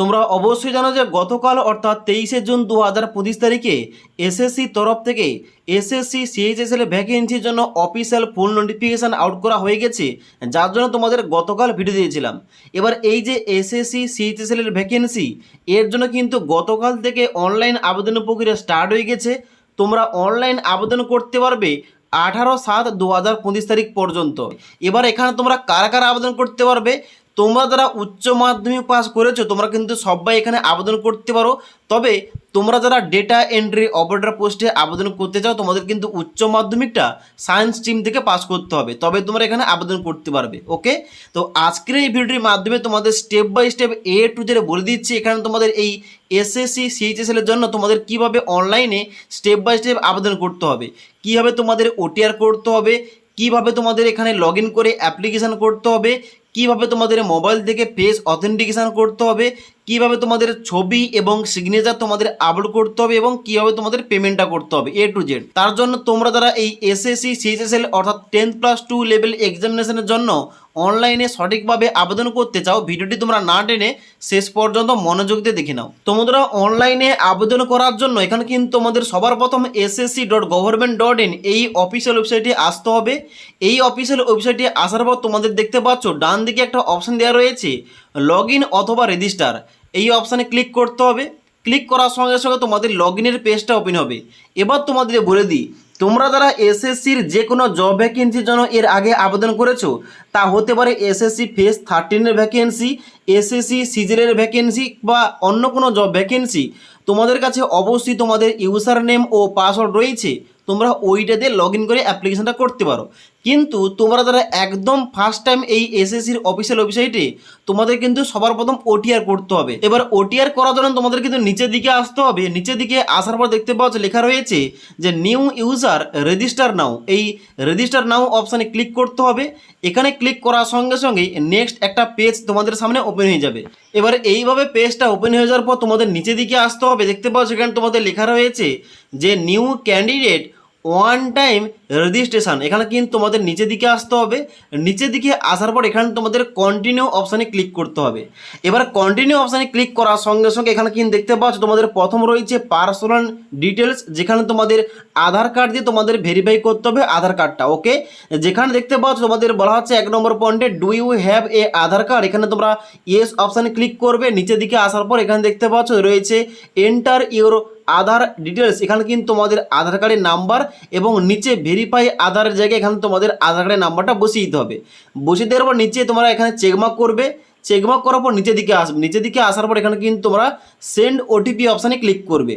তোমরা অবশ্যই জানো যে গতকাল অর্থাৎ তেইশে জুন দু হাজার পঁচিশ তারিখে এসএসসি তরফ থেকে এসএসসি সিএইচএসএল ভ্যাকেন্সির জন্য অফিসিয়াল ফুল নোটিফিকেশান আউট করা হয়ে গেছে, যার জন্য তোমাদের গতকাল ভিডিও দিয়েছিলাম। এবার এই যে এসএসসি সিএইচএসএল এর ভ্যাকেন্সি এর জন্য কিন্তু গতকাল থেকে অনলাইন আবেদন প্রক্রিয়া স্টার্ট হয়ে গেছে। তোমরা অনলাইন আবেদন করতে পারবে আঠারো সাত দু হাজার পঁচিশ তারিখ পর্যন্ত। এবার এখানে তোমরা কারা কারা আবেদন করতে পারবে? তোমরা যারা উচ্চ মাধ্যমিক পাস করেছ, তোমরা কিন্তু সবাই এখানে আবেদন করতে পারো। তবে তোমরা যারা ডেটা এন্ট্রি অপারেটর পোস্টে আবেদন করতে চাও, তোমাদের কিন্তু উচ্চ মাধ্যমিকটা সায়েন্স স্ট্রিম থেকে পাস করতে হবে। তবে তোমরা এখানে আবেদন করতে পারবে ওকে তো আজকের এই ভিডিওটির মাধ্যমে তোমাদের step by step A to Z বলে দিচ্ছি, এখানে তোমাদের এই এসএসসি সিএইচএসএল এর জন্য তোমাদের কীভাবে অনলাইনে স্টেপ বাই স্টেপ আবেদন করতে হবে, কীভাবে তোমাদের ওটিআর করতে হবে, কীভাবে তোমাদের এখানে লগ করে অ্যাপ্লিকেশান করতে হবে কীভাবে তোমাদের মোবাইল থেকে ফেস অথেন্টিকেশান করতে হবে, কীভাবে তোমাদের ছবি এবং সিগনেচার তোমাদের আপলোড করতে হবে এবং কীভাবে তোমাদের পেমেন্টটা করতে হবে এ টু জেড তার জন্য তোমরা যারা এই এসএসসি সিএসএসএল অর্থাৎ টেন্থ প্লাস টু লেভেল এক্সামিনেশনের জন্য অনলাইনে সঠিকভাবে আবেদন করতে চাও, ভিডিওটি তোমরা না টেনে শেষ পর্যন্ত মনোযোগ দিয়ে দেখে নাও। তোমরা অনলাইনে আবেদন করার জন্য এখানে কিন্তু তোমাদের সবার প্রথম SSC dot government dot in এই অফিসিয়াল ওয়েবসাইটে আসতে হবে। এই অফিসিয়াল ওয়েবসাইটে আসার পর তোমাদের দেখতে পাচ্ছ ডান দিকে একটা অপশান দেওয়া রয়েছে লগ অথবা রেজিস্টার এই অপশানে ক্লিক করতে হবে। ক্লিক করার সঙ্গে সঙ্গে তোমাদের লগ ইনের পেজটা ওপেন হবে। এবার তোমাদের বলে দিই তোমরা যারা এসএসসির যে কোনো জব ভ্যাকেন্সির জন্য এর আগে আবেদন করেছ, তা হতে পারে এসএসসি ফেস থার্টিনের ভ্যাকেন্সি এসএসসি, সিজিলের ভ্যাকেন্সি বা অন্য কোনো জব ভ্যাকেন্সি তোমাদের কাছে অবশ্যই তোমাদের ইউজার নেম ও পাসওয়ার্ড রয়েছে। তোমরা ওইটাতে লগ ইন করে অ্যাপ্লিকেশনটা করতে পারো। কিন্তু তোমরা যারা একদম ফার্স্ট টাইম এই এসএসসির অফিসিয়াল ওয়েবসাইটে তোমাদের কিন্তু সবার প্রথম ওটিআর করতে হবে। এবার ওটিআর করার জন্য তোমাদের কিন্তু নিচের দিকে আসতে হবে। নিচের দিকে আসার পর দেখতে পাচ্ছ লেখা রয়েছে যে নিউ ইউজার রেজিস্টার নাও এই রেজিস্টার নাও অপশানে ক্লিক করতে হবে। এখানে ক্লিক করার সঙ্গে সঙ্গে নেক্সট একটা পেজ তোমাদের সামনে ওপেন হয়ে যাবে। এবার এইভাবে পেজটা ওপেন হয়ে যাওয়ার পর তোমাদের নিচে দিকে আসতে হবে। দেখতে পাচ্ছ এখানে তোমাদের লেখা রয়েছে যে new candidate one time registration এখানে কিন্তু তোমাদের নিচের দিকে আসতে হবে। নিচের দিকে আসার পর এখানে তোমাদের কন্টিনিউ অপশানে ক্লিক করতে হবে। এবার কন্টিনিউ অপশানে ক্লিক করার সঙ্গে সঙ্গে এখানে কিন্তু দেখতে পাচ্ছ তোমাদের প্রথম রয়েছে পার্সোনাল ডিটেলস যেখানে তোমাদের আধার কার্ড দিয়ে তোমাদের ভেরিফাই করতে হবে আধার কার্ডটা ওকে যেখানে দেখতে পাচ্ছ তোমাদের বলা হচ্ছে এক নম্বর পয়েন্টে do you have a Aadhaar card এখানে তোমরা ইয়েস অপশানে ক্লিক করবে। নিচের দিকে আসার পর এখানে দেখতে পাচ্ছ রয়েছে এন্টার ইউর আধার ডিটেলস এখানে কিন্তু তোমাদের আধার কার্ডের নাম্বার এবং নিচে ভেরিফাই আধারের জায়গায় এখানে তোমাদের আধার কার্ডের নাম্বারটা বসিয়ে দিতে হবে। বসিয়ে দেওয়ার পর নিচে তোমরা এখানে চেকমার্ক করবে। চেকমার্ক করার পর নিচের দিকে আসবে নিচের দিকে আসার পর এখানে কিন্তু তোমরা সেন্ড ওটিপি অপশানে ক্লিক করবে।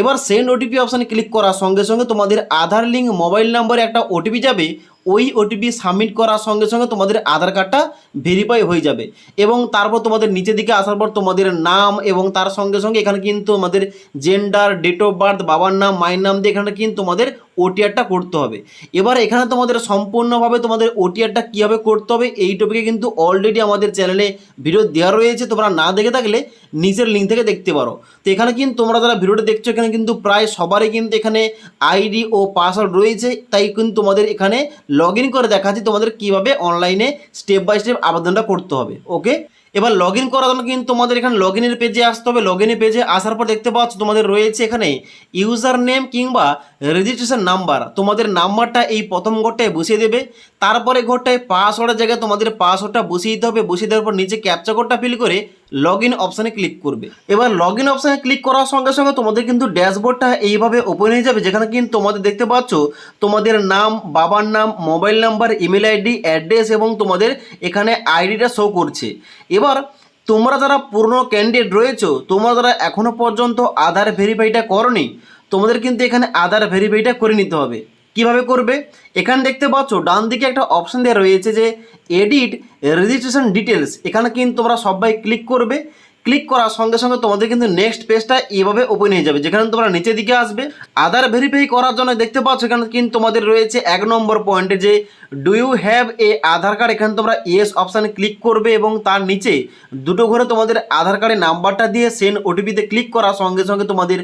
এবার সেন্ড ওটিপি অপশানে ক্লিক করার সঙ্গে সঙ্গে তোমাদের আধার লিঙ্ক মোবাইল নাম্বারে একটা ওটিপি যাবে। ওই ওটিপি সাবমিট করার সঙ্গে সঙ্গে তোমাদের আধার কার্ডটা ভেরিফাই হয়ে যাবে। এবং তারপর তোমাদের নিচের দিকে আসার পর তোমাদের নাম এবং তার সঙ্গে সঙ্গে এখানে কিন্তু আমাদের জেন্ডার ডেট অফ বার্থ বাবার নাম, মায়ের নাম দিয়ে এখানে কিন্তু তোমাদের ওটিআরটা করতে হবে। এবার এখানে তোমাদের সম্পূর্ণভাবে তোমাদের ওটিআরটা কীভাবে করতে হবে, এই টপিকে কিন্তু অলরেডি আমাদের চ্যানেলে ভিডিও দেওয়া রয়েছে। তোমরা না দেখে থাকলে নিচের লিঙ্ক থেকে দেখতে পারো। তো এখানে কিন্তু তোমরা যারা ভিডিওটা দেখছ, এখানে কিন্তু প্রায় সবারই কিন্তু এখানে আইডি ও পাসওয়ার্ড রয়েছে। তাই কিন্তু তোমাদের এখানে লগ করে দেখাচ্ছি তোমাদের কীভাবে অনলাইনে স্টেপ বাই স্টেপ আবেদনটা করতে হবে। ওকে এবার লগ ইন করার জন্য কিন্তু তোমাদের এখানে লগ ইনের পেজে আসতে হবে। লগ ইনের পেজে আসার পর দেখতে পাচ্ছ তোমাদের রয়েছে এখানে ইউজার নেম কিংবা রেজিস্ট্রেশন নাম্বার তোমাদের নাম্বারটা এই প্রথম ঘরটায় বসিয়ে দেবে। তারপরে ঘরটায় পাসওয়ার্ডের জায়গায় তোমাদের পাসওয়ার্ডটা বসিয়ে দিতে হবে। বসিয়ে দেওয়ার পর নিচে ক্যাপচা কোডটা ফিল করে লগ ইন অপশানে ক্লিক করবে। এবার লগ ইন অপশানে ক্লিক করার সঙ্গে সঙ্গে তোমাদের কিন্তু ড্যাশবোর্ডটা এইভাবে ওপেন হয়ে যাবে, যেখানে কিন্তু তোমাদের দেখতে পাচ্ছ তোমাদের নাম, বাবার নাম mobile number email ID address এবং তোমাদের এখানে আইডিটা শো করছে। এবার তোমরা যারা পুরনো ক্যান্ডিডেট রয়েছো, তোমরা যারা এখনও পর্যন্ত আধার ভেরিফাইটা করনি, তোমাদের কিন্তু এখানে আধার ভেরিফাইটা করে নিতে হবে। কীভাবে করবে? এখানে দেখতে পাচ্ছ, ডান দিকে একটা অপশান দেওয়া রয়েছে যে এডিট রেজিস্ট্রেশন ডিটেলস এখানে কিন্তু তোমরা সবাই ক্লিক করবে। ক্লিক করার সঙ্গে সঙ্গে তোমাদের কিন্তু নেক্সট পেজটা এইভাবে ওপেন হয়ে যাবে, যেখানে তোমরা নিচের দিকে আসবে। আধার ভেরিফাই করার জন্য দেখতে পাচ্ছ এখানে কিন্তু তোমাদের রয়েছে এক নম্বর পয়েন্টে যে do you have a Aadhaar card এখানে তোমরা ইয়েস অপশানে ক্লিক করবে এবং তার নিচে দুটো ঘরে তোমাদের আধার কার্ডের নাম্বারটা দিয়ে সেন্ড ওটিপিতে ক্লিক করার সঙ্গে সঙ্গে তোমাদের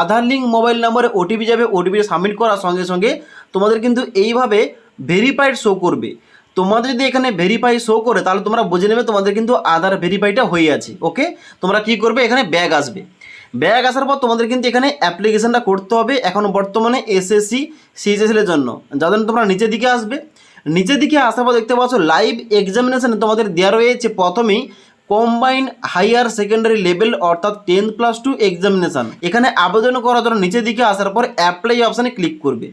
আধার লিঙ্ক মোবাইল নাম্বারে ওটিপি যাবে ওটিপি সাবমিট করার সঙ্গে সঙ্গে তোমাদের কিন্তু এইভাবে ভেরিফাইড শো করবে। তোমাদের যদি এখানে ভেরিফাই শো করে, তাহলে তোমরা বুঝে নেবে তোমাদের কিন্তু আধার ভেরিফাইটা হয়ে আছে ওকে তোমরা কি করবে? এখানে ব্যাগ আসবে। ব্যাগ আসার পর তোমাদের কিন্তু এখানে অ্যাপ্লিকেশানটা করতে হবে এখন বর্তমানে এসএসসি সিএসএসএল জন্য। যাদের তোমরা নিচের দিকে আসবে। নিচের দিকে আসার পর দেখতে পাচ্ছ লাইভ এক্সামিনেশানে তোমাদের দেওয়া রয়েছে প্রথমেই। কম্বাইন হাইয়ার সেকেন্ডারি লেভেল অর্থাৎ টেন প্লাস টু এক্সামিনেশন এখানে আবেদন করার জন্য নিচের দিকে আসার পর অ্যাপ্লাই অপশানে ক্লিক করবে।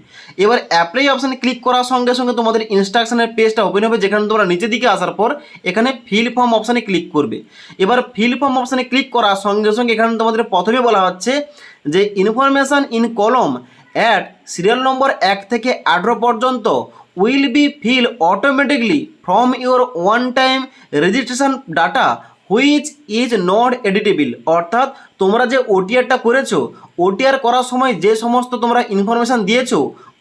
এবার অ্যাপ্লাই অপশানে ক্লিক করার সঙ্গে সঙ্গে তোমাদের ইনস্ট্রাকশনের পেজটা ওপেন হবে, যেখানে তোমরা নিচের দিকে আসার পর এখানে ফিল ফর্ম অপশানে ক্লিক করবে। এবার ফিল ফর্ম অপশানে ক্লিক করার সঙ্গে সঙ্গে এখানে তোমাদের প্রথমে বলা হচ্ছে যে information in column at serial নম্বর এক থেকে আঠেরো পর্যন্ত will be fill automatically from your one time registration data which is not editable অর্থাৎ, তোমরা যে ওটিআরটা করেছ ওটিআর করার সময় যে সমস্ত তোমরা ইনফরমেশান দিয়েছ,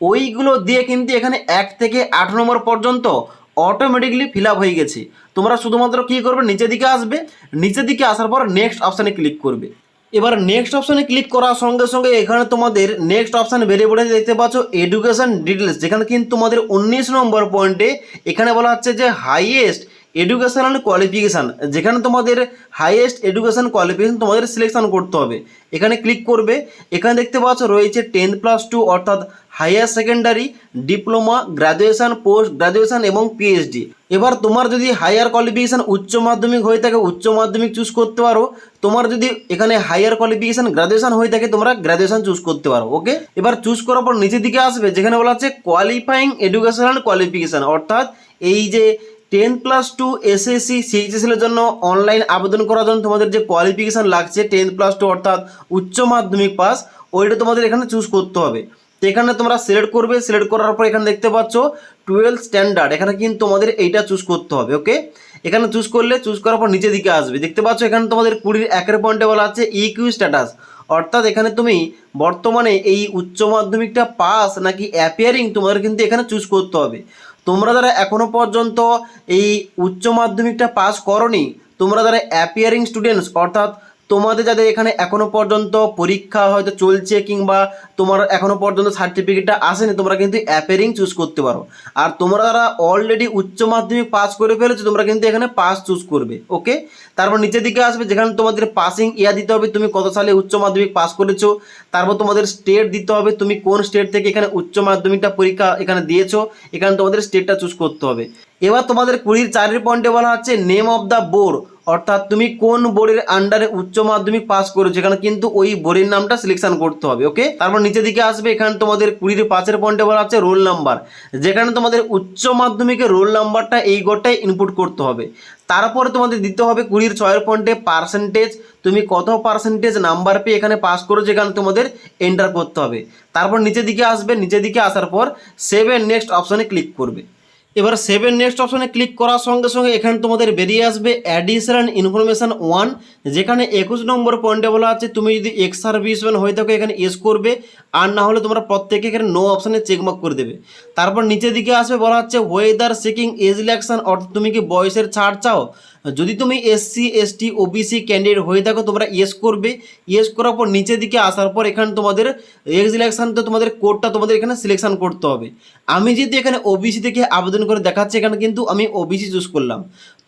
ওইগুলো দিয়ে কিন্তু এখানে এক থেকে আট নম্বর পর্যন্ত অটোমেটিকলি ফিল হয়ে গেছে। তোমরা শুধুমাত্র কী করবে? নিচের দিকে আসবে। নিচের দিকে আসার পর নেক্সট অপশানে ক্লিক করবে। এবার নেক্সট অপশানে ক্লিক করার সঙ্গে সঙ্গে এখানে তোমাদের নেক্সট অপশান বেরিয়ে পড়েছে, দেখতে পাচ্ছ এডুকেশান ডিটেলস যেখানে কিন্তু তোমাদের উনিশ নম্বর পয়েন্টে এখানে বলা হচ্ছে যে হাইয়েস্ট এডুকেশনাল কোয়ালিফিকেশান যেখানে তোমাদের হাইয়েস্ট এডুকেশান কোয়ালিফিকেশান তোমাদের সিলেকশান করতে হবে। এখানে ক্লিক করবে, এখানে দেখতে পাচ্ছ রয়েছে টেন প্লাস টু অর্থাৎ higher secondary, diploma graduation post graduation এবং পিএইচডি। এবার তোমার যদি হায়ার কোয়ালিফিকেশান উচ্চ মাধ্যমিক হয়ে থাকে, উচ্চ মাধ্যমিক চুজ করতে পারো। তোমার যদি এখানে হায়ার কোয়ালিফিকেশান গ্র্যাজুয়েশন হয়ে থাকে, তোমরা গ্র্যাজুয়েশন চুজ করতে পারো, ওকে? এবার চুজ করার পর নিচের দিকে আসবে, যেখানে বলা হচ্ছে কোয়ালিফাইং এডুকেশনাল কোয়ালিফিকেশান অর্থাৎ এই যে ten plus two SSC CHSL এর জন্য অনলাইন আবেদন করার জন্য তোমাদের যে কোয়ালিফিকেশান লাগছে টেন প্লাস টু অর্থাৎ উচ্চ মাধ্যমিক পাস ওইটা তোমাদের এখানে চুজ করতে হবে। তো এখানে তোমরা সিলেক্ট করবে সিলেক্ট করার পর এখানে দেখতে পাচ্ছ টুয়েলভ স্ট্যান্ডার্ড এখানে কিন্তু তোমাদের এইটা চুজ করতে হবে ওকে এখানে চুজ করলে চুজ করার পর নিচের দিকে আসবে। দেখতে পাচ্ছ এখানে তোমাদের কুড়ির একের পয়েন্টে বলা আছে ইকিউ স্ট্যাটাস অর্থাৎ এখানে তুমি বর্তমানে এই উচ্চ মাধ্যমিকটা পাস নাকি অ্যাপিয়ারিং তোমাদের কিন্তু এখানে চুজ করতে হবে। তোমরা যারা এখনও পর্যন্ত এই উচ্চ মাধ্যমিকটা পাস করনি, তোমরা যারা অ্যাপিয়ারিং স্টুডেন্টস অর্থাৎ তোমাদের যাদের এখানে এখনও পর্যন্ত পরীক্ষা হয়তো চলছে কিংবা তোমার এখনও পর্যন্ত সার্টিফিকেটটা আসেনি, তোমরা কিন্তু অ্যাপেরিং চুজ করতে পারো। আর তোমরা যারা অলরেডি উচ্চ মাধ্যমিক পাস করে ফেলেছো, তোমরা কিন্তু এখানে পাস চুজ করবে ওকে তারপর নিচের দিকে আসবে, যেখানে তোমাদের পাসিং ইয়ার দিতে হবে, তুমি কত সালে উচ্চ মাধ্যমিক পাস করেছ, তারপর তোমাদের স্টেট দিতে হবে, তুমি কোন স্টেট থেকে এখানে উচ্চ মাধ্যমিকটা পরীক্ষা এখানে দিয়েছ, এখানে তোমাদের স্টেটটা চুজ করতে হবে। এবার তোমাদের কুড়ির চারের পয়েন্টে বলা হচ্ছে নেম অফ দ্য বোর্ড অর্থাৎ তুমি কোন বোর্ডের আন্ডারে উচ্চ মাধ্যমিক পাস করেছ এখানে কিন্তু ওই বোর্ডের নামটা সিলেকশন করতে হবে ওকে তারপর নিচের দিকে আসবে, এখানে তোমাদের কুড়ির পাঁচের পয়েন্টে বলা হচ্ছে রোল নাম্বার যেখানে তোমাদের উচ্চ মাধ্যমিকের রোল নাম্বারটা এই গোটাই ইনপুট করতে হবে। তারপরে তোমাদের দিতে হবে কুড়ির ছয়ের পয়েন্টে পার্সেন্টেজ তুমি কত পার্সেন্টেজ নাম্বার পেয়ে এখানে পাস করেছ এখানে তোমাদের এন্টার করতে হবে। তারপর নিচের দিকে আসবে নিচের দিকে আসার পর সেভেন নেক্সট অপশনে ক্লিক করবে। এবার সেভেন নেক্সট অপশানে ক্লিক করার সঙ্গে সঙ্গে এখানে তোমাদের বেরিয়ে আসবে অ্যাডিশনাল ইনফরমেশান ওয়ান যেখানে একুশ নম্বর পয়েন্টে বলা আছে, তুমি যদি এক্স সার্ভিসম্যান হয়ে থাকো, এখানে এস করবে, আর না হলে তোমরা প্রত্যেকে এখানে নো অপশানে চেকমার্ক করে দেবে। তারপর নিচের দিকে আসবে, বলা হচ্ছে ওয়েদার সিকিং এজ ইলেকশন অর্থাৎ তুমি কি বয়সের ছাড় চাও? যদি তুমি এসসি এসটি ওবিসি ক্যান্ডিডেট হয়ে থাকো, তোমরা ইয়েস করবে। ইয়েস করার পর নিচের দিকে আসার পর এখানে তোমাদের এক্স ইলেকশানতে তোমাদের কোডটা তোমাদের এখানে সিলেকশন করতে হবে। আমি যেহেতু এখানে ওবিসি থেকে আবেদন করে দেখাচ্ছি, এখানে কিন্তু আমি ওবিসি চুজ করলাম।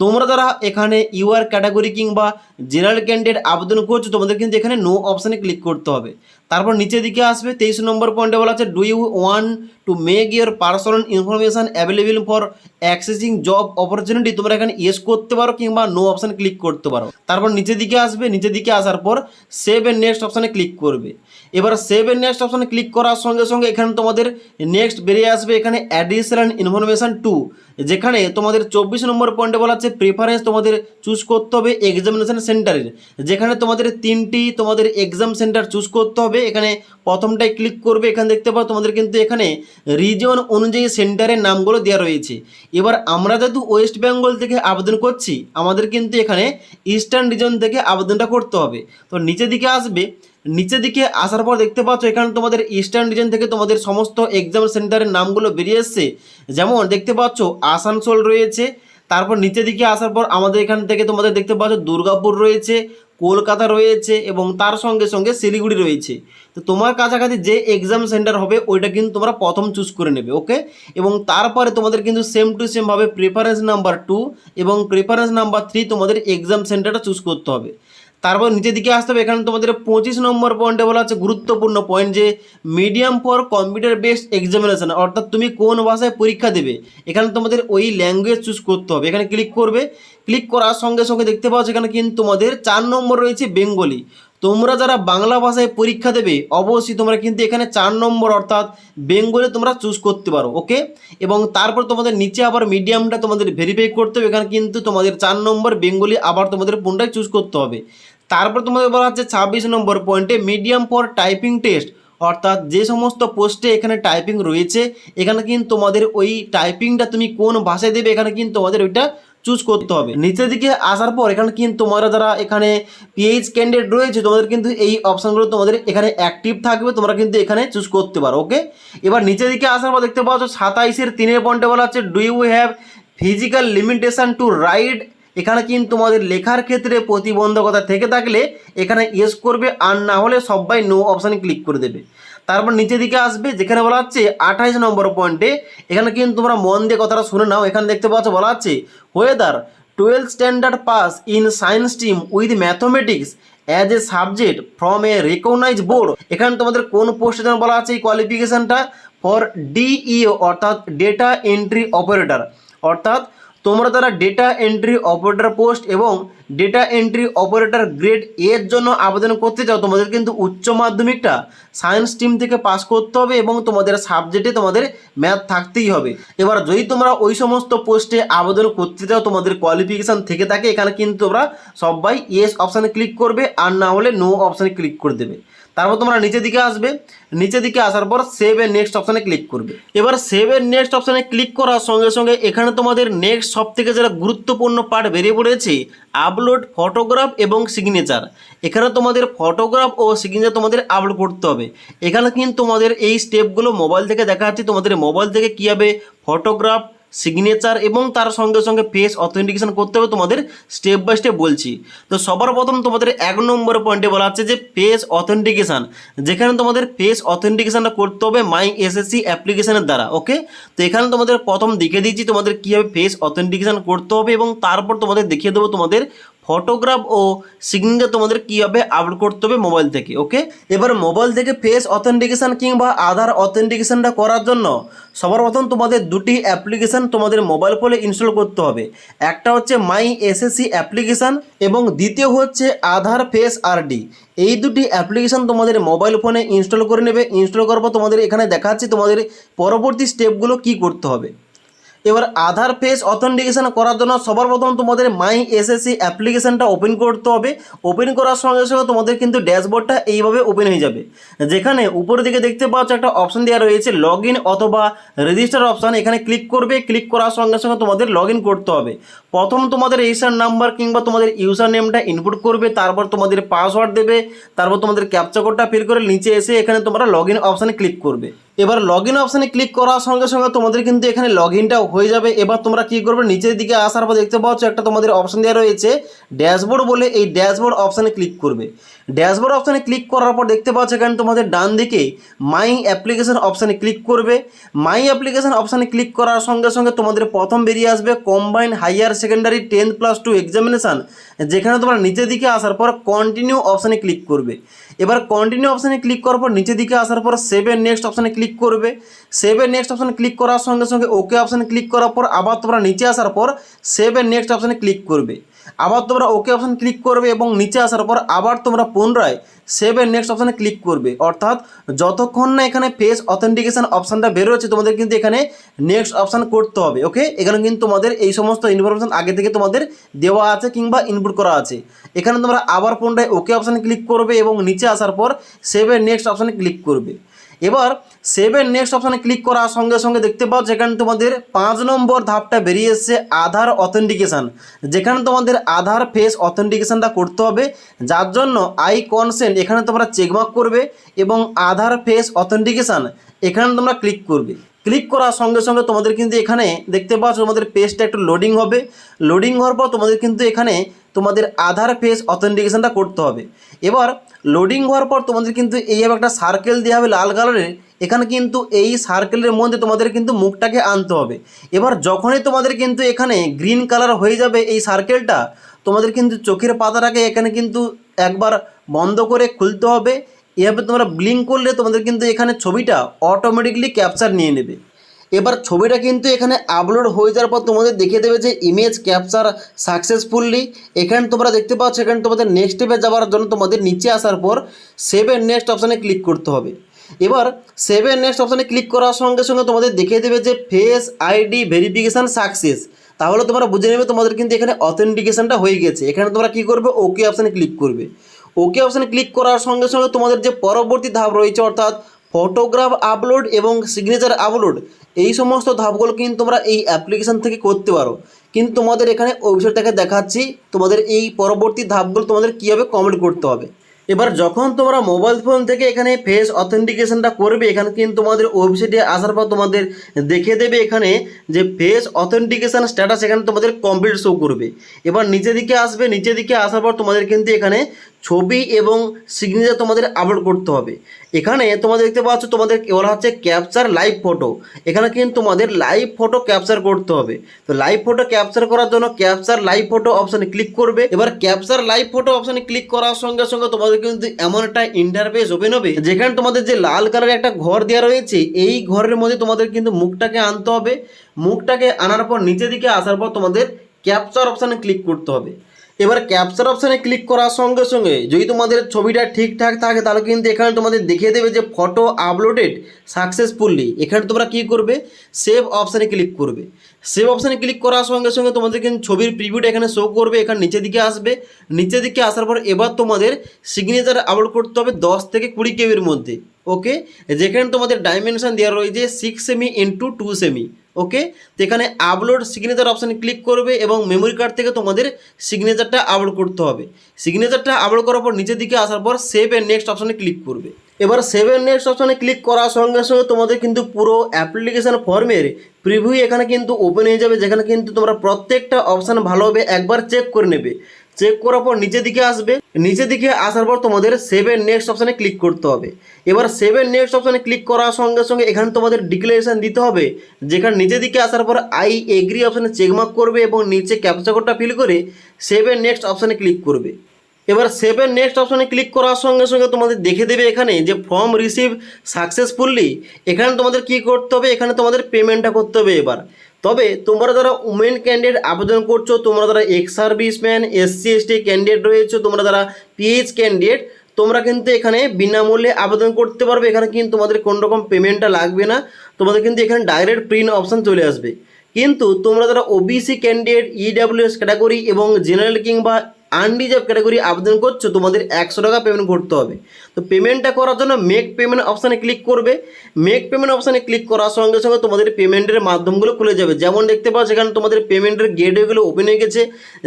তোমরা যারা এখানে ইউআর ক্যাটাগরি কিংবা জেনারেল ক্যান্ডিডেট আবেদন করছ, তোমাদের কিন্তু এখানে নো অপশানে ক্লিক করতে হবে। তারপর নিচের দিকে আসবে, তেইশ নম্বর পয়েন্টে বলা আছে do you want to make your personal information available for accessing job opportunity তোমরা এখানে ইয়েস করতে পারো কিংবা নো অপশান ক্লিক করতে পারো। তারপর নিচের দিকে আসবে, নিচের দিকে আসার পর সেভ এন্ড নেক্সট অপশানে ক্লিক করবে। এবার সেভ নেক্সট অপশানে ক্লিক করার সঙ্গে সঙ্গে এখানে তোমাদের নেক্সট বেরিয়ে আসবে এখানে অ্যাডিশনাল ইনফরমেশান টু যেখানে তোমাদের চব্বিশ নম্বর পয়েন্টে বলা হচ্ছে প্রিফারেন্স তোমাদের চুজ করতে হবে এক্সামিনেশন সেন্টারের যেখানে তোমাদের তিনটি তোমাদের এক্সাম সেন্টার চুজ করতে হবে। এখানে প্রথমটায় ক্লিক করবে, এখানে দেখতে পাও তোমাদের কিন্তু এখানে রিজন অনুযায়ী সেন্টারের নামগুলো দেওয়া রয়েছে। এবার আমরা যেহেতু ওয়েস্ট বেঙ্গল থেকে আবেদন করছি, আমাদের কিন্তু এখানে ইস্টার্ন রিজন থেকে আবেদনটা করতে হবে। তো নিচের দিকে আসবে নিচের দিকে আসার পর দেখতে পাচ্ছ, এখানে তোমাদের ইস্টার্ন রিজন থেকে তোমাদের সমস্ত এক্সাম সেন্টারের নামগুলো বেরিয়ে এসছে। যেমন দেখতে পাচ্ছ, আসানসোল রয়েছে, তারপর নিচে দিকে আসার পর আমাদের এখান থেকে তোমাদের দেখতে পাচ্ছ, দুর্গাপুর রয়েছে, কলকাতা রয়েছে এবং তার সঙ্গে সঙ্গে শিলিগুড়ি রয়েছে। তো তোমার কাছাকাছি যে এক্সাম সেন্টার হবে, ওইটা কিন্তু তোমরা প্রথম চুজ করে নেবে ওকে এবং তারপরে তোমাদের কিন্তু সেম টু সেমভাবে প্রেফারেন্স নাম্বার টু এবং প্রেফারেন্স নাম্বার থ্রি তোমাদের এক্সাম সেন্টারটা চুজ করতে হবে। তারপর নিচের দিকে আসতে হবে। এখানে তোমাদের পঁচিশ নম্বর পয়েন্টে বলা আছে গুরুত্বপূর্ণ পয়েন্ট যে medium for computer based examination অর্থাৎ তুমি কোন ভাষায় পরীক্ষা দেবে। এখানে তোমাদের ওই ল্যাঙ্গুয়েজ চুজ করতে হবে। এখানে ক্লিক করবে। ক্লিক করার সঙ্গে সঙ্গে দেখতে পাচ্ছ এখানে কিন্তু তোমাদের চার নম্বর রয়েছে বেঙ্গলি তোমরা যারা বাংলা ভাষায় পরীক্ষা দেবে, অবশ্যই তোমরা কিন্তু এখানে চার নম্বর অর্থাৎ বেঙ্গলে তোমরা চুজ করতে পারো ওকে এবং তারপর তোমাদের নিচে আবার মিডিয়ামটা তোমাদের ভেরিফাই করতে হবে। এখানে কিন্তু তোমাদের চার নম্বর বেঙ্গলি আবার তোমাদের পুনরায় চুজ করতে হবে। তারপর তোমাদের বলা হচ্ছে ছাব্বিশ নম্বর পয়েন্টে মিডিয়াম ফর টাইপিং টেস্ট অর্থাৎ যে সমস্ত পোস্টে এখানে টাইপিং রয়েছে, এখানে কিন্তু তোমাদের ওই টাইপিংটা তুমি কোন ভাষায় দেবে, এখানে কিন্তু তোমাদের ওইটা চুজ করতে হবে। নিচের দিকে আসার পর এখানে কিন্তু তোমরা যারা এখানে পিএইচ ক্যান্ডিডেট রয়েছে, তোমাদের কিন্তু এই অপশানগুলো তোমাদের এখানে অ্যাক্টিভ থাকবে, তোমরা কিন্তু এখানে চুজ করতে পারো ওকে এবার নিচের দিকে আসার পর দেখতে পাচ্ছ সাতাইশের তিনের পয়েন্টে বলা হচ্ছে do you have physical limitation to write এখানে কিন্তু তোমাদের লেখার ক্ষেত্রে প্রতিবন্ধকতা থেকে থাকলে এখানে ইয়েস করবে আর না হলে সবাই নো অপশানে ক্লিক করে দেবে। তারপর নিচের দিকে আসবে, যেখানে বলা হচ্ছে আঠাইশ নম্বর পয়েন্টে এখানে কিন্তু তোমরা মন দিয়ে কথাটা শুনে নাও, এখানে দেখতে পাচ্ছ বলা আছে whether twelve standard pass in science stream with mathematics as a subject from a recognise board এখানে তোমাদের কোন পোস্টে যেন বলা আছে এই কোয়ালিফিকেশানটা ফর ডিইও অর্থাৎ ডেটা এন্ট্রি অপারেটর অর্থাৎ তোমরা তারা ডেটা এন্ট্রি অপারেটর পোস্ট এবং ডেটা এন্ট্রি অপারেটর গ্রেড এর জন্য আবেদন করতে চাও, তোমাদের কিন্তু উচ্চ মাধ্যমিকটা সায়েন্স স্ট্রিম থেকে পাস করতে হবে এবং তোমাদের সাবজেক্টে তোমাদের ম্যাথ থাকতেই হবে। এবার যদি তোমরা ওই সমস্ত পোস্টে আবেদন করতে চাও, তোমাদের কোয়ালিফিকেশান থেকে থাকে, এখানে কিন্তু তোমরা সবাই ইয়েস অপশানে ক্লিক করবে, আর না হলে নো অপশানে ক্লিক করে দেবে। তারপর তোমরা নিচের দিকে আসবে। নিচের দিকে আসার পর সেভ এর নেক্সট অপশানে ক্লিক করবে। এবার সেভ এর নেক্সট অপশানে ক্লিক করার সঙ্গে সঙ্গে এখানে তোমাদের নেক্সট সব থেকে যেটা গুরুত্বপূর্ণ পার্ট বেরিয়ে পড়েছে আপলোড ফটোগ্রাফ এবং সিগনেচার এখানে তোমাদের ফটোগ্রাফ ও সিগনেচার তোমাদের আপলোড করতে হবে। এখানে কিন্তু তোমাদের এই স্টেপগুলো মোবাইল থেকে দেখা যাচ্ছে, তোমাদের মোবাইল থেকে কীভাবে ফটোগ্রাফ সিগনেচার এবং তার সঙ্গে সঙ্গে ফেস অথেন্টিকেশন করতে হবে তোমাদের স্টেপ বাই স্টেপ বলছি। তো সবার প্রথম তোমাদের এক নম্বর পয়েন্টে বলা হচ্ছে যে ফেস অথেন্টিকেশান যেখানে তোমাদের ফেস অথেন্টিকেশানটা করতে হবে মাই এসএসসি অ্যাপ্লিকেশানের দ্বারা ওকে তো এখানে তোমাদের প্রথম দেখে দিচ্ছি তোমাদের কীভাবে ফেস অথেন্টিকেশান করতে হবে এবং তারপর তোমাদের দেখিয়ে দেবো তোমাদের ফটোগ্রাফ ও সিগনেচার তোমাদের কীভাবে আপলোড করতে হবে মোবাইল থেকে, ওকে? এবার মোবাইল থেকে ফেস অথেন্টিকেশন কিংবা আধার অথেন্টিকেশনটা করার জন্য সবার প্রথম তোমাদের দুটি অ্যাপ্লিকেশান তোমাদের মোবাইল ফোনে ইনস্টল করতে হবে। একটা হচ্ছে মাই এসএসসি অ্যাপ্লিকেশান এবং দ্বিতীয় হচ্ছে আধার ফেস আরডি এই দুটি অ্যাপ্লিকেশান তোমাদের মোবাইল ফোনে ইনস্টল করে নেবে। ইনস্টল করার পর তোমাদের এখানে দেখাচ্ছি তোমাদের পরবর্তী স্টেপগুলো কি করতে হবে। এবার আধার ফেস অথেন্টিকেশন করার জন্য সবার প্রথম তোমাদের মাই এসএসসি অ্যাপ্লিকেশনটা ওপেন করতে হবে। ওপেন করার সঙ্গে সঙ্গে তোমাদের কিন্তু ড্যাশবোর্ডটা এইভাবে ওপেন হয়ে যাবে। যেখানে উপরের দিকে দেখতে পাচ্ছ একটা অপশন দেওয়া রয়েছে লগ অথবা রেজিস্টার অপশান এখানে ক্লিক করবে ক্লিক করার সঙ্গে সঙ্গে তোমাদের লগ করতে হবে। প্রথম তোমাদের রেজিস্টার নাম্বার কিংবা তোমাদের ইউজার নেমটা ইনপুট করবে, তারপর তোমাদের পাসওয়ার্ড দেবে, তারপর তোমাদের ক্যাপচা কোডটা ফিল করে নিচে এসে এখানে তোমরা লগ ইন অপশানে ক্লিক করবে। এবার লগ ইন অপশানে ক্লিক করার সঙ্গে সঙ্গে তোমাদের কিন্তু এখানে লগ ইনটা হয়ে যাবে। এবার তোমরা কী করবে? নিচের দিকে আসার পর দেখতে পাচ্ছ একটা তোমাদের অপশান দেওয়া রয়েছে ড্যাশবোর্ড বলে এই ড্যাশবোর্ড অপশানে ক্লিক করবে। ড্যাশবোর্ড অপশানে ক্লিক করার পর দেখতে পাচ্ছ এখানে তোমাদের ডান দিকে মাই অ্যাপ্লিকেশন অপশানে ক্লিক করবে। মাই অ্যাপ্লিকেশন অপশানে ক্লিক করার সঙ্গে সঙ্গে তোমাদের প্রথম বেরিয়ে আসবে combine higher secondary tenth plus two examination যেখানে তোমরা নিচের দিকে আসার পর কন্টিনিউ অপশানে ক্লিক করবে। এবার কন্টিনিউ অপশানে ক্লিক করার পর নিচের দিকে আসার পর সেভেন নেক্সট অপশানে ক্লিক করবে। সেভেন নেক্সট অপশানে ক্লিক করার সঙ্গে সঙ্গে ওকে অপশানে ক্লিক করার পর আবার তোমরা নিচে আসার পর সেভেন নেক্সট অপশানে ক্লিক করবে। আবার তোমরা ওকে অপশান ক্লিক করবে এবং নিচে আসার পর আবার তোমরা পুনরায় সেভেন নেক্সট অপশানে ক্লিক করবে। অর্থাৎ যতক্ষণ না এখানে ফেস অথেন্টিকেশন অপশানটা বেরোচ্ছে তোমাদের কিন্তু এখানে নেক্সট অপশান করতে হবে ওকে এখানে কিন্তু তোমাদের এই সমস্ত ইনফরমেশন আগে থেকে তোমাদের দেওয়া আছে কিংবা ইনপুট করা আছে। এখানে তোমরা আবার পুনরায় ওকে অপশানে ক্লিক করবে এবং নিচে আসার পর সেভেন নেক্সট অপশানে ক্লিক করবে। এবার সেভেন নেক্সট অপশানে ক্লিক করার সঙ্গে সঙ্গে দেখতে পাও যেখানে তোমাদের পাঁচ নম্বর ধাপটা বেরিয়ে এসছে আধার অথেন্টিকেশান যেখানে তোমাদের আধার ফেস অথেন্টিকেশানটা করতে হবে, যার জন্য আই কনসেন্ট এখানে তোমরা চেকমার্ক করবে এবং আধার ফেস অথেন্টিকেশান এখানে তোমরা ক্লিক করবে। ক্লিক করার সঙ্গে সঙ্গে তোমাদের কিন্তু এখানে দেখতে পাচ্ছ তোমাদের পেজটা একটু লোডিং হবে। লোডিং হওয়ার পর তোমাদের কিন্তু এখানে তোমাদের আধার ফেস অথেন্টিকেশনটা করতে হবে। এবার লোডিং হওয়ার পর তোমাদের কিন্তু এইভাবে একটা সার্কেল দেওয়া হবে লাল কালারের। এখানে কিন্তু এই সার্কেলের মধ্যে তোমাদের কিন্তু মুখটাকে আনতে হবে। এবার যখনই তোমাদের কিন্তু এখানে গ্রিন কালার হয়ে যাবে এই সার্কেলটা তোমাদের কিন্তু চোখের পাতাটাকে এখানে কিন্তু একবার বন্ধ করে খুলতে হবে। এভাবে তোমরা ব্লিঙ্ক করলে তোমাদের কিন্তু এখানে ছবিটা অটোমেটিকলি ক্যাপচার নিয়ে নেবে। এবার ছবিটা কিন্তু এখানে আপলোড হয়ে যাওয়ার পর তোমাদের দেখিয়ে দেবে যে ইমেজ ক্যাপচার সাকসেসফুলি এখানে তোমরা দেখতে পাচ্ছ, এখানে তোমাদের নেক্সট স্টেপে যাওয়ার জন্য তোমাদের নিচে আসার পর সেভেন নেক্সট অপশানে ক্লিক করতে হবে। এবার সেভেন নেক্সট অপশানে ক্লিক করার সঙ্গে সঙ্গে তোমাদের দেখিয়ে দেবে যে ফেস আইডি ভেরিফিকেশান সাকসেস তাহলে তোমরা বুঝে নেবে তোমাদের কিন্তু এখানে অথেন্টিকেশনটা হয়ে গেছে। এখানে তোমরা কী করবে? ওকে অপশানে ক্লিক করবে। ওকে অপশানে ক্লিক করার সঙ্গে সঙ্গে তোমাদের যে পরবর্তী ধাপ রয়েছে, অর্থাৎ ফটোগ্রাফ আপলোড এবং সিগনেচার আপলোড এই সমস্ত ধাপগুলো কিন্তু তোমরা এই অ্যাপ্লিকেশান থেকে করতে পারো। কিন্তু তোমাদের এখানে ওয়েবসাইটটাকে দেখাচ্ছি, তোমাদের এই পরবর্তী ধাপগুলো তোমাদের কীভাবে কমপ্লিট করতে হবে। এবার যখন তোমরা মোবাইল ফোন থেকে এখানে ফেস অথেন্টিকেশনটা করবে, এখানে কিন্তু তোমাদের ওয়েবসাইটে আসার পর তোমাদের দেখে দেবে এখানে যে ফেস অথেন্টিকেশন স্ট্যাটাস এখানে তোমাদের কমপ্লিট শো করবে। এবার নিচের দিকে আসবে, নিচের দিকে আসার পর তোমাদের কিন্তু এখানে ছবি এবং সিগনেচার তোমাদের আপলোড করতে হবে। এখানে তোমাদের দেখতে পাচ্ছ, তোমাদের বলা হচ্ছে ক্যাপচার লাইভ ফটো এখানে কিন্তু তোমাদের লাইভ ফটো ক্যাপচার করতে হবে। তো লাইভ ফটো ক্যাপচার করার জন্য ক্যাপচার লাইভ ফটো অপশানে ক্লিক করবে। এবার ক্যাপচার লাইভ ফটো অপশানে ক্লিক করার সঙ্গে সঙ্গে তোমাদের কিন্তু এমন একটা ইন্টারফেস ওপেন হবে, যেখানে তোমাদের যে লাল কালারের একটা ঘর দেওয়া রয়েছে, এই ঘরের মধ্যে তোমাদের কিন্তু মুখটাকে আনতে হবে। মুখটাকে আনার পর নিচের দিকে আসার পর তোমাদের ক্যাপচার অপশানে ক্লিক করতে হবে। এবার ক্যাপচার অপশানে ক্লিক করার সঙ্গে সঙ্গে যদি তোমাদের ছবিটা ঠিকঠাক থাকে, তাহলে কিন্তু এখানে তোমাদের দেখিয়ে দেবে যে ফটো আপলোডেড সাকসেসফুলি এখানে তোমরা কী করবে? সেভ অপশানে ক্লিক করবে। সেভ অপশানে ক্লিক করার সঙ্গে সঙ্গে তোমাদের কিন্তু ছবির প্রিভিউটা এখানে শো করবে, এখানে নিচের দিকে আসবে। নিচের দিকে আসার পর এবার তোমাদের সিগনেচার আপলোড করতে হবে দশ থেকে কুড়ি কেবির মধ্যে। ওকে যেখানে তোমাদের ডাইমেনশান দেওয়া রয়েছে six cm into two cm okay তো এখানে আপলোড সিগনেচার অপশানে ক্লিক করবে এবং মেমোরি কার্ড থেকে তোমাদের সিগনেচারটা আপলোড করতে হবে। সিগনেচারটা আপলোড করার পর নিচের দিকে আসার পর সেভ এন্ড নেক্সট অপশানে ক্লিক করবে। এবার সেভ এন্ড নেক্সট অপশানে ক্লিক করার সঙ্গে সঙ্গে তোমাদের কিন্তু পুরো অ্যাপ্লিকেশান ফর্মের প্রিভিউ এখানে কিন্তু ওপেন হয়ে যাবে, যেখানে কিন্তু তোমরা প্রত্যেকটা অপশান ভালোভাবে একবার চেক করে নেবে। চেক করার পর নিচের দিকে আসবে। নিচের দিকে আসার পর তোমাদের সেভেন নেক্সট অপশানে ক্লিক করতে হবে। এবার সেভেন নেক্সট অপশানে ক্লিক করার সঙ্গে সঙ্গে এখানে তোমাদের ডিক্লারেশান দিতে হবে, যেখানে নিচের দিকে আসার পর আই এগ্রি অপশানে চেকমার্ক করবে এবং নিচে ক্যাপচা কোডটা ফিল করে সেভেন নেক্সট অপশানে ক্লিক করবে। এবার সেভেন নেক্সট অপশানে ক্লিক করার সঙ্গে সঙ্গে তোমাদের দেখে দেবে এখানে যে ফর্ম রিসিভ সাকসেসফুলি এখানে তোমাদের কি করতে হবে? এখানে তোমাদের পেমেন্টটা করতে হবে এবার। তবে তোমরা যারা উমেন ক্যান্ডিডেট আবেদন করছ, তোমরা যারা ex serviceman SC ST candidate রয়েছে, তোমরা যারা পিএইচ ক্যান্ডিডেট, তোমরা কিন্তু এখানে বিনামূল্যে আবেদন করতে পারবে। এখানে কিন্তু তোমাদের কোনো রকম পেমেন্টটা লাগবে না। তোমাদের কিন্তু এখানে ডাইরেক্ট প্রিন্ট অপশান চলে আসবে। কিন্তু তোমরা যারা ওবিসি ক্যান্ডিডেট ইডাব্লিউএস ক্যাটাগরি এবং জেনারেল কিংবা আনরিজার্ভ ক্যাটাগরি আবেদন করছ, তোমাদের একশো টাকা পেমেন্ট করতে হবে। তো পেমেন্টটা করার জন্য মেক পেমেন্ট অপশানে ক্লিক করবে। মেক পেমেন্ট অপশানে ক্লিক করার সঙ্গে সঙ্গে তোমাদের পেমেন্টের মাধ্যমগুলো খুলে যাবে। যেমন দেখতে পাচ্ছ, এখানে তোমাদের পেমেন্টের গেটওয়েগুলো ওপেন হয়ে গেছে।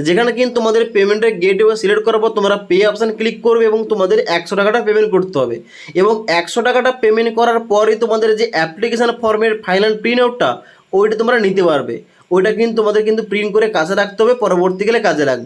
যেখানে কিন্তু তোমাদের পেমেন্টের গেটওয়ে সিলেক্ট করার পর তোমরা পে অপশান ক্লিক করবে এবং তোমাদের একশো টাকাটা পেমেন্ট করতে হবে। এবং একশো টাকাটা পেমেন্ট করার পরে তোমাদের যে অ্যাপ্লিকেশান ফর্মের ফাইনাল প্রিন্ট আউটটা ওইটা তোমরা নিতে পারবে। ওইটা কিন্তু তোমাদের কিন্তু প্রিন্ট করে কাজে রাখতে হবে, পরবর্তীকালে কাজে লাগবে।